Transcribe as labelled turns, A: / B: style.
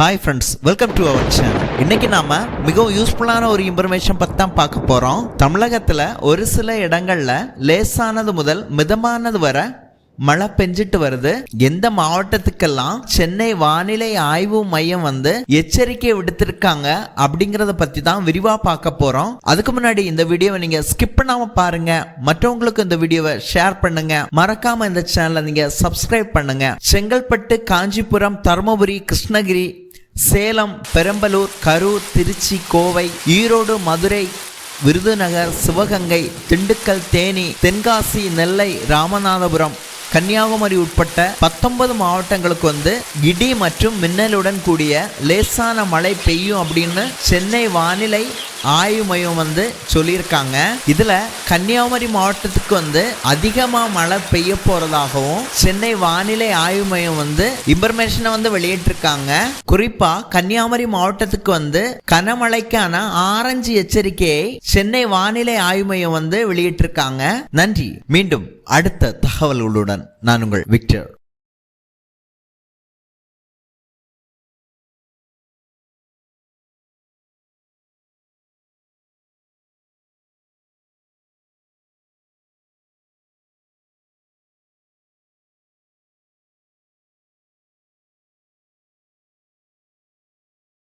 A: Hi friends welcome to our channel இன்னைக்கு நாம மிகவும் யூஸ்ஃபுல்லான ஒரு இன்ஃபர்மேஷன் பற்றி தான் பார்க்க போகிறோம் தமிழகத்தில் ஒரு சில இடங்களில் லேசானது முதல் மிதமானது வரை மழை பெஞ்சிட்டு வருது. எந்த மாவட்டத்துக்கெல்லாம் சென்னை வானிலை ஆய்வு மையம் வந்து எச்சரிக்கை விடுத்திருக்காங்க அப்படிங்கறத பத்தி தான் விரிவா பார்க்க போறோம். அதுக்கு முன்னாடி இந்த வீடியோவை நீங்க ஸ்கிப் பண்ணாம பாருங்க. மற்றவங்களுக்கு இந்த வீடியோவை ஷேர் பண்ணுங்க. மறக்காம இந்த சேனலை நீங்க சப்ஸ்கிரைப் பண்ணுங்க. செங்கல்பட்டு காஞ்சிபுரம் தருமபுரி கிருஷ்ணகிரி சேலம் பெரம்பலூர் கரூர் திருச்சி கோவை ஈரோடு மதுரை விருதுநகர் சிவகங்கை திண்டுக்கல் தேனி தென்காசி நெல்லை ராமநாதபுரம் கன்னியாகுமரி உட்பட்ட பத்தொன்பது மாவட்டங்களுக்கு வந்து இடி மற்றும் மின்னலுடன் கூடிய லேசான மழை பெய்யும் அப்படின்னு சென்னை வானிலை ஆய்வு மையம் வந்து சொல்லியிருக்காங்க. இதுல கன்னியாகுமரி மாவட்டத்துக்கு வந்து அதிகமா மழை பெய்ய போறதாகவும் சென்னை வானிலை ஆய்வு மையம் வந்து இன்ஃபர்மேஷனை வந்து வெளியிட்டிருக்காங்க. குறிப்பா கன்னியாகுமரி மாவட்டத்துக்கு வந்து கனமழைக்கான ஆரஞ்சு எச்சரிக்கையை சென்னை வானிலை ஆய்வு மையம் வந்து வெளியிட்டிருக்காங்க. நன்றி. மீண்டும் அடுத்த தகவல்களுடன் நான் உங்கள் விக்டர்.